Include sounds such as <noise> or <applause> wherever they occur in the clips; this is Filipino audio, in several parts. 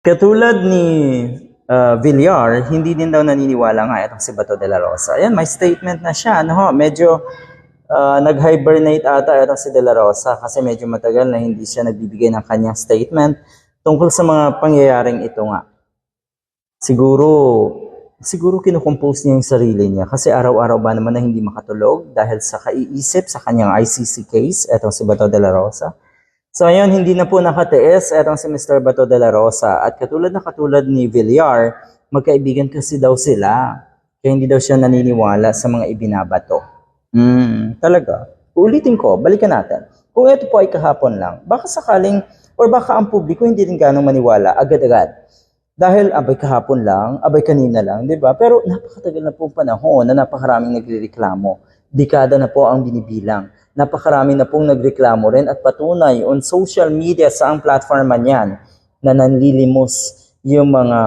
Katulad ni uh, Villar, hindi din daw naniniwala nga itong si Bato de la Rosa. Ayan, may statement na siya. Ano ho, medyo uh, nag-hibernate ata itong si de la Rosa kasi medyo matagal na hindi siya nagbibigay ng kanyang statement tungkol sa mga pangyayaring ito nga. Siguro, siguro kinukompose niya yung sarili niya kasi araw-araw ba naman na hindi makatulog dahil sa kaiisip sa kanyang ICC case, etong si Bato de la Rosa. So ayun, hindi na po nakatiis etong si Mr. Bato de la Rosa. At katulad na katulad ni Villar, magkaibigan kasi daw sila. Kaya hindi daw siya naniniwala sa mga ibinabato. Hmm, talaga. Ulitin ko, balikan natin. Kung ito po ay kahapon lang, baka sakaling, or baka ang publiko hindi rin ganong maniwala agad-agad. Dahil abay kahapon lang, abay kanina lang, di ba? Pero napakatagal na po panahon na napakaraming nagrereklamo. Dekada na po ang binibilang. Napakarami na pong nagreklamo rin at patunay on social media sa ang platform man yan na nanlilimos yung mga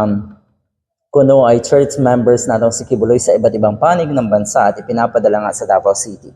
kuno ay church members natong si Kibuloy sa iba't ibang panig ng bansa at ipinapadala nga sa Davao City.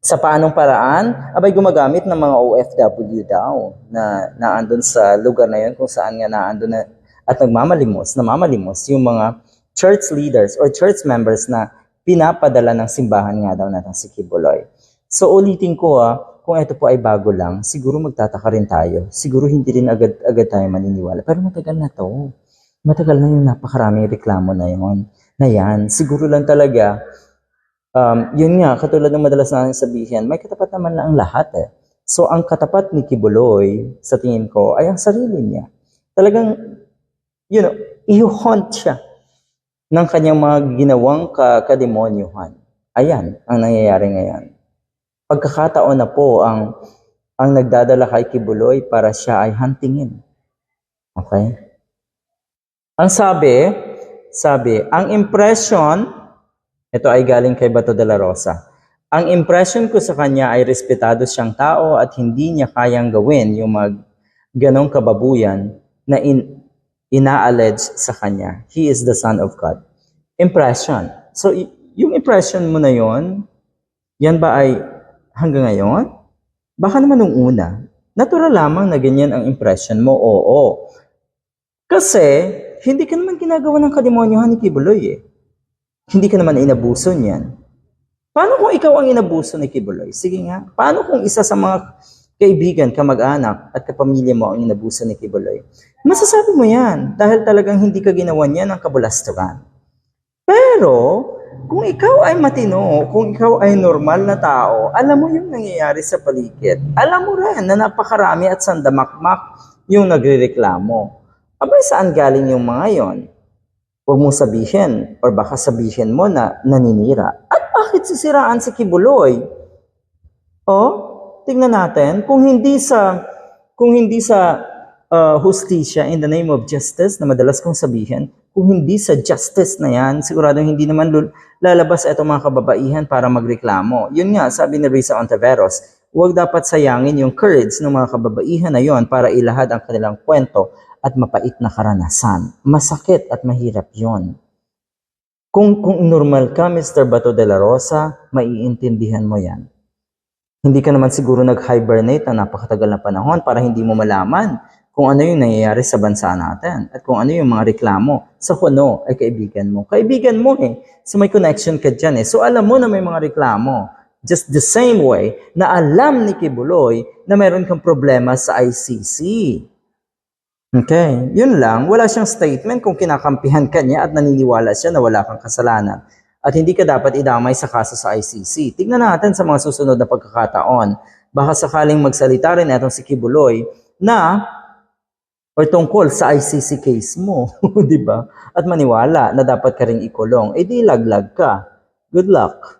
Sa paanong paraan? Abay gumagamit ng mga OFW daw na naandun sa lugar na yun kung saan nga naandun na at nagmamalimos, namamalimos yung mga church leaders or church members na pinapadala ng simbahan nga daw natin si Kibuloy. So ulitin ko ah, kung ito po ay bago lang, siguro magtataka rin tayo. Siguro hindi rin agad, agad tayo maniniwala. Pero matagal na to. Matagal na yung napakaraming reklamo na yon na yan. Siguro lang talaga, um, yun nga, katulad ng madalas natin sabihin, may katapat naman na ang lahat eh. So ang katapat ni Kibuloy, sa tingin ko, ay ang sarili niya. Talagang, you know, i-haunt siya ng kanyang mga ginawang ka kademonyuhan. Ayan ang nangyayari ngayon. Pagkakataon na po ang ang nagdadala kay Kibuloy para siya ay huntingin. Okay? Ang sabi, sabi, ang impression, ito ay galing kay Bato de la Rosa. Ang impression ko sa kanya ay respetado siyang tao at hindi niya kayang gawin yung mag ganong kababuyan na in, ina-allege sa kanya. He is the Son of God. Impression. So, yung impression mo na yon, yan ba ay hanggang ngayon? Baka naman nung una, natural lamang na ganyan ang impression mo, oo. Kasi, hindi ka naman ginagawa ng kademonyohan ni Kibuloy eh. Hindi ka naman inabuso niyan. Paano kung ikaw ang inabuso ni Kibuloy? Sige nga. Paano kung isa sa mga kaibigan, kamag-anak at kapamilya mo ang inabuso ni Kibuloy? Masasabi mo yan dahil talagang hindi ka ginawa niya ng kabulastugan. Pero, kung ikaw ay matino, kung ikaw ay normal na tao, alam mo yung nangyayari sa paligid. Alam mo rin na napakarami at sandamakmak yung nagrereklamo. Abay, saan galing yung mga yon? Huwag mo sabihin or baka sabihin mo na naninira. At bakit sisiraan si Kibuloy? Oh, tingnan natin kung hindi sa kung hindi sa uh, hustisya in the name of justice na madalas kong sabihin, kung hindi sa justice na yan, siguradong hindi naman lalabas itong mga kababaihan para magreklamo. Yun nga, sabi ni Risa Ontiveros, huwag dapat sayangin yung courage ng mga kababaihan na yon para ilahad ang kanilang kwento at mapait na karanasan. Masakit at mahirap yon. Kung, kung normal ka, Mr. Bato de la Rosa, maiintindihan mo yan. Hindi ka naman siguro nag-hibernate na napakatagal na panahon para hindi mo malaman kung ano yung nangyayari sa bansa natin at kung ano yung mga reklamo sa kuno ay kaibigan mo. Kaibigan mo eh. So may connection ka dyan eh. So alam mo na may mga reklamo. Just the same way na alam ni Kibuloy na mayroon kang problema sa ICC. Okay, yun lang. Wala siyang statement kung kinakampihan ka niya at naniniwala siya na wala kang kasalanan. At hindi ka dapat idamay sa kaso sa ICC. Tignan natin sa mga susunod na pagkakataon. Baka sakaling magsalita rin itong si Kibuloy na or tungkol sa ICC case mo, <laughs> di ba? At maniwala na dapat ka ring ikulong, eh di laglag ka. Good luck.